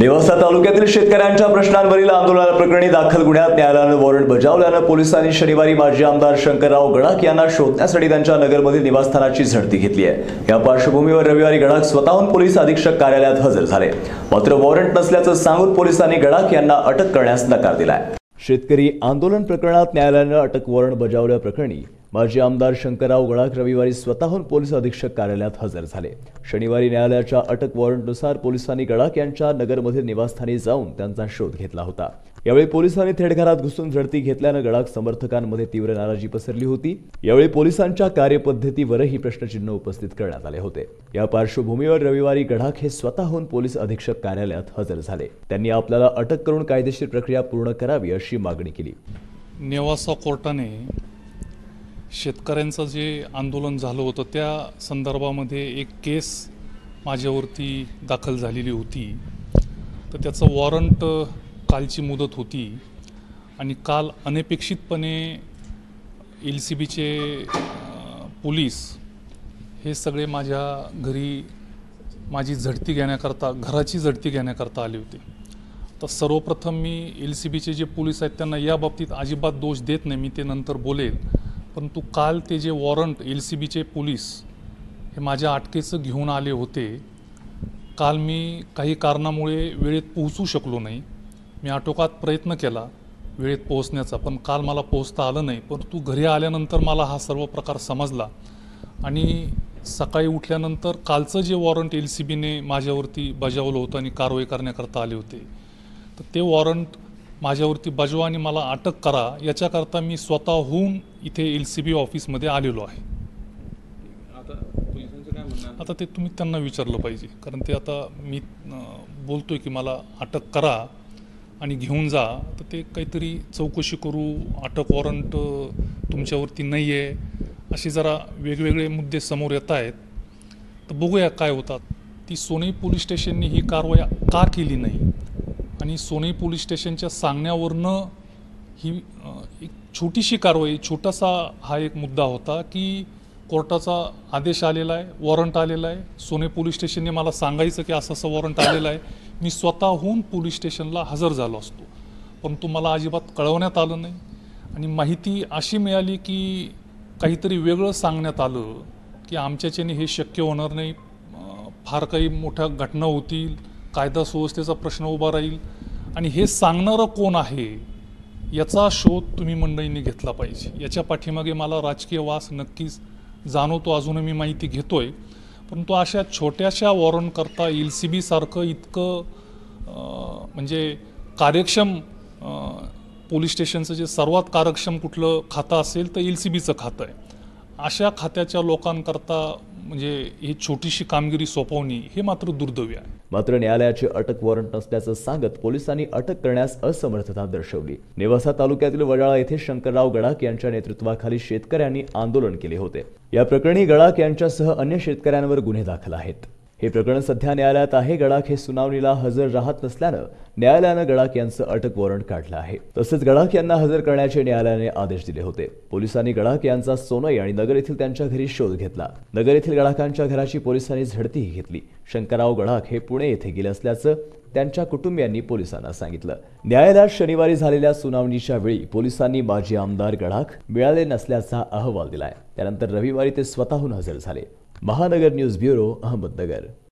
नेवासा तालुक्यातील शेतकऱ्यांच्या प्रश्नांवरील आंदोलनाप्रकरणी दाखल गुन्ह्यात न्यायालयानं वॉरंट बजावल्यानं पोलिसांनी शनिवारी माजी आमदार शंकरराव गडाख यांना शोधण्यासाठी त्यांच्या नगरमधील निवासस्थानाची झडती घेतली आहे. या पार्श्वभूमीवर रविवारी गडाख स्वतःहून पोलीस अधीक्षक कार्यालयात हजर झाले. मात्र वॉरंट नसल्याचं सांगून पोलिसांनी गडाख यांना अटक करण्यास नकार दिलाय. शेतकरी आंदोलन प्रकरणात न्यायालयानं अटक वॉरंट बजावल्याप्रकरणी माजी आमदार शंकरराव गडाख रविवारी स्वतःहून पोलीस अधीक्षक कार्यालयात हजर झाले. शनिवारी न्यायालयाच्या अटक वॉरंटनुसार पोलिसांनी गडाख यांच्या नगरमधील निवासस्थानी जाऊन त्यांचा शोध घेतला होता. यावेळी पोलिसांनी थेट घरात घुसून झडती घेतल्यानं गडाख समर्थकांमध्ये तीव्र नाराजी पसरली होती. यावेळी पोलिसांच्या कार्यपद्धतीवरही प्रश्नचिन्ह उपस्थित करण्यात आले होते. या पार्श्वभूमीवर रविवारी गडाख हे स्वतःहून पोलीस अधीक्षक कार्यालयात हजर झाले. त्यांनी आपल्याला अटक करून कायदेशीर प्रक्रिया पूर्ण करावी अशी मागणी केली. नेवासा कोर्टाने शेतकऱ्यांचं जे आंदोलन झालं होतं त्या संदर्भामध्ये एक केस माझ्यावरती दाखल झालेली होती. तर त्याचं वॉरंट कालची मुदत होती आणि काल अनपेक्षितपणे एल सी बीचे पोलीस हे सगळे माझ्या घरी माझी झडती घेण्याकरता घराची झडती घेण्याकरता आले होते. तर सर्वप्रथम मी एल सी बीचे जे पोलीस आहेत त्यांना या बाबतीत अजिबात दोष देत नाही. मी ते नंतर बोलेल. परंतु काल ते जे वॉरंट एल सी बीचे पोलीस हे माझ्या अटकेचं घेऊन आले होते काल मी काही कारणामुळे वेळेत पोहोचू शकलो नाही. मी आटोकात प्रयत्न केला वेळेत पोहोचण्याचा पण काल मला पोहोचता आलं नाही. परंतु घरी आल्यानंतर मला हा सर्व प्रकार समजला आणि सकाळी उठल्यानंतर कालचं जे वॉरंट एल सी बीने माझ्यावरती बजावलं होतं आणि कारवाई करण्याकरता आले होते तर ते वॉरंट माझ्यावरती बजवा आणि मला अटक करा याच्याकरता मी स्वतःहून इथे एल सी बी ऑफिसमध्ये आलेलो आहे. आता आहे? ते तुम्ही त्यांना विचारलं पाहिजे. कारण ते आता मी अं, बोलतोय की मला अटक करा आणि घेऊन जा. तर ते काहीतरी चौकशी करू अटक वॉरंट तुमच्यावरती नाही आहे असे जरा वेगवेगळे मुद्दे समोर येत आहेत. तर बघूया काय होतात. ती सोनई पोलीस स्टेशनने ही कारवाई का केली नाही? आणि सोनई पोलीस स्टेशनच्या सांगण्यावरनं ही छोटीशी कारवाई छोटासा हा एक मुद्दा होता की कोर्टाचा आदेश आलेला आहे वॉरंट आलेला आहे. सोने पोलीस स्टेशनने मला सांगायचं की असं असं वॉरंट आलेलं आहे. मी स्वतःहून पोलीस स्टेशनला हजर झालो असतो. परंतु मला अजिबात कळवण्यात आलं नाही. आणि माहिती अशी मिळाली की काहीतरी वेगळं सांगण्यात आलं की आमच्याच्याने हे शक्य होणार नाही. फार काही मोठ्या घटना होतील. कायदा सुव्यवस्थेचा प्रश्न उभा राहील. आणि हे सांगणारं कोण आहे? याचा शोध तुम्ही मंडळींनी घेतला पाहिजे. याच्या पाठीमागे मला राजकीय वास नक्कीच जाणवतो अजूनही मी माहिती घेतोय. परंतु अशा छोट्याशा वॉरंटकरता एल सी बीसारखं इतकं म्हणजे कार्यक्षम पोलीस स्टेशनचं जे सर्वात कार्यक्षम कुठलं खातं असेल तर एल सी बीचं खातं आहे. अशा खात्याच्या लोकांकरता म्हणजे ही छोटीशी कामगिरी सोपवणे हे मात्र दुर्दैवी आहे. मात्र न्यायालयाची अटक वॉरंट नसल्याचं सांगत पोलिसांनी अटक करण्यास असमर्थता दर्शवली. नेवासा तालुक्यातील वडाळा येथे शंकरराव गडाख यांच्या नेतृत्वाखाली शेतकऱ्यांनी आंदोलन केले होते. या प्रकरणी गडाख यांच्यासह अन्य शेतकऱ्यांवर गुन्हे दाखल आहेत. हे प्रकरण सध्या न्यायालयात आहे. गडाख हे सुनावणीला हजर राहत नसल्यानं न्यायालयानं गडाख यांचं अटक वॉरंट काढलं आहे. तसेच गडाख यांना हजर करण्याचे न्यायालयाने आदेश दिले होते. पोलिसांनी गडाख यांचा सोनई आणि नगर येथील त्यांच्या घरी शोध घेतला. नगर येथील गडाखांच्या घराची पोलिसांनी झडतीही घेतली. शंकरराव गडाख हे पुणे येथे गेले असल्याचं त्यांच्या कुटुंबियांनी पोलिसांना सांगितलं. न्यायालयात शनिवारी झालेल्या सुनावणीच्या वेळी पोलिसांनी माजी आमदार गडाख मिळाले नसल्याचा अहवाल दिलाय. त्यानंतर रविवारी ते स्वतःहून हजर झाले. મહાનગર ન્યૂઝ બ્યુરો અહમદનગર